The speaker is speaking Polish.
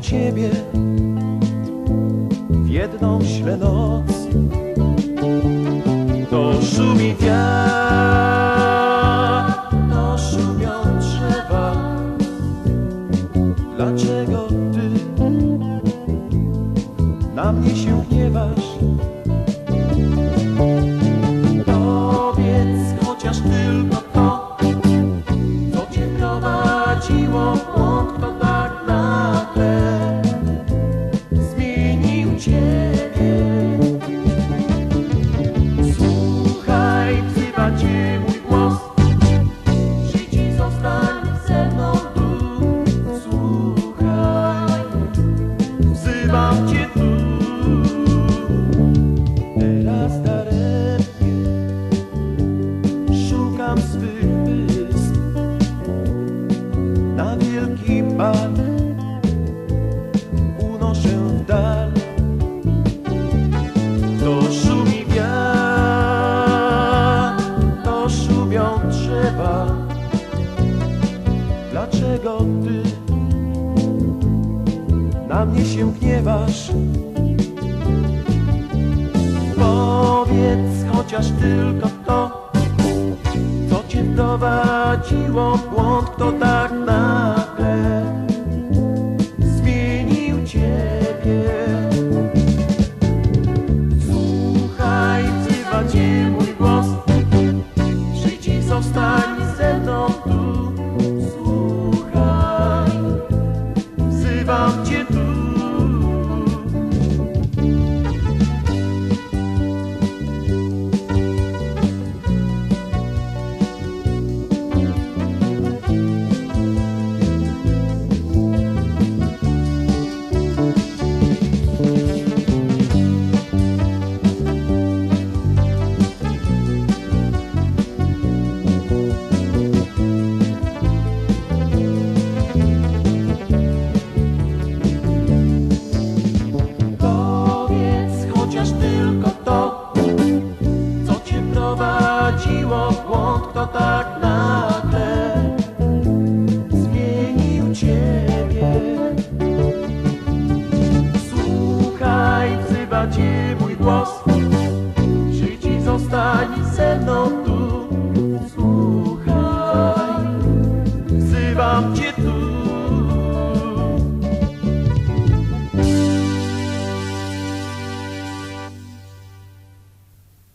ciebie w jedną śle noc. To szumi wiatr, to szumią drzewa. Dlaczego ty na mnie się gniewasz? Powiedz chociaż tylko to, co cię prowadziło wzywam cię na mnie się gniewasz. Powiedz chociaż tylko to, co cię prowadziło w błąd, kto tak nagle zmienił ciebie. Słuchaj, wzywa cię mój głos, przyjdź i zostań ze mną.